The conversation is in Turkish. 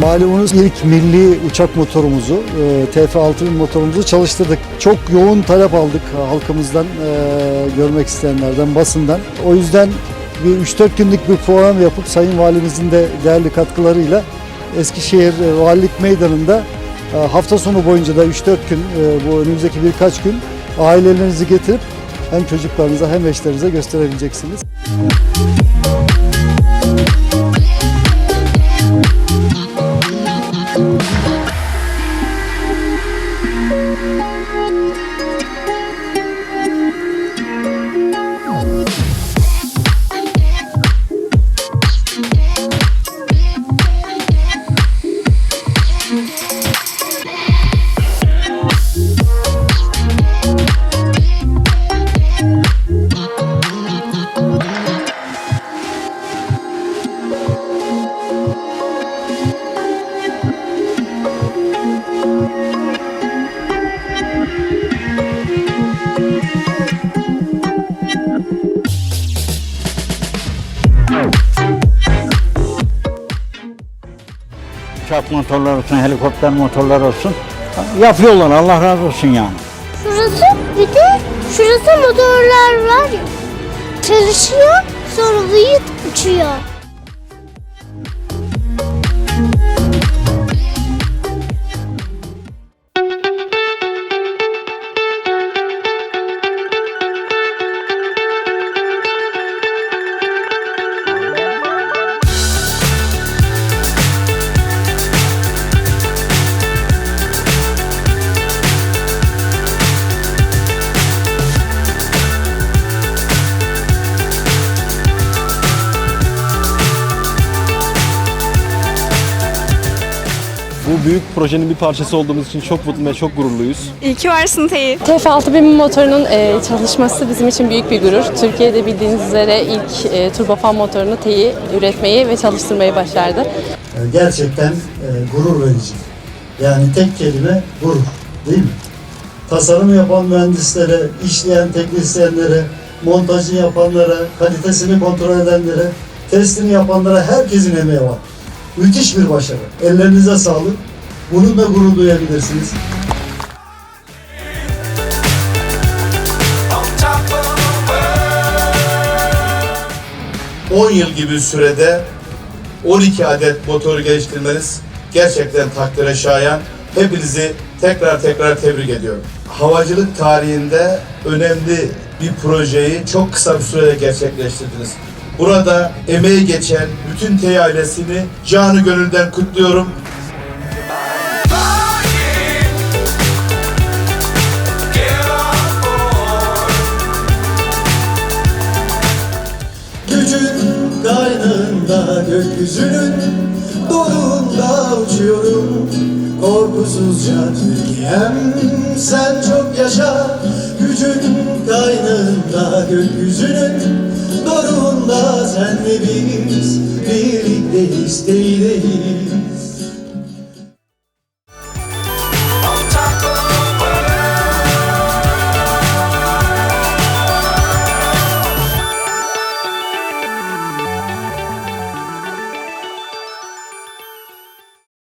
Malumunuz ilk milli uçak motorumuzu, e, TF6000 motorumuzu çalıştırdık. Çok yoğun talep aldık halkımızdan, e, görmek isteyenlerden, basından. O yüzden bir 3-4 günlük bir program yapıp Sayın Valimizin de değerli katkılarıyla Eskişehir e, Valilik Meydanı'nda hafta sonu boyunca da 3-4 gün, bu önümüzdeki birkaç gün ailelerinizi getirip hem çocuklarınıza hem eşlerinize gösterebileceksiniz. Uçak motorları olsun, helikopter motorları olsun. Yapıyorlar Allah razı olsun yani. Şurası bir de şurası motorlar var. Çalışıyor sonra uyuyup uçuyor. Bu büyük projenin bir parçası olduğumuz için çok mutlu ve çok gururluyuz. İyi ki varsın Teyit. TF6000 motorunun e, çalışması bizim için büyük bir gurur. Türkiye'de bildiğiniz üzere ilk e, turbofan motorunu TEİ üretmeyi ve çalıştırmayı başardı. E, gerçekten e, gurur verici. Yani tek kelime gurur değil mi? Tasarım yapan mühendislere, işleyen teknisyenlere, montajı yapanlara, kalitesini kontrol edenlere, testini yapanlara herkesin emeği var. Müthiş bir başarı. Ellerinize sağlık. Bununla gurur duyabilirsiniz. ...10 yıl gibi sürede 12 adet motoru geliştirmeniz gerçekten takdire şayan. Hepinizi tekrar tekrar tebrik ediyorum. Havacılık tarihinde önemli bir projeyi çok kısa bir sürede gerçekleştirdiniz. Burada emeği geçen bütün TEY ailesini canı gönülden kutluyorum. Gücün kaynında gökyüzünün Doğrunda uçuyorum Korkusuzca Türkiye'm Sen çok yaşa kaynında gökyüzünün Doğrunda sen biz Birlikteyiz değil değil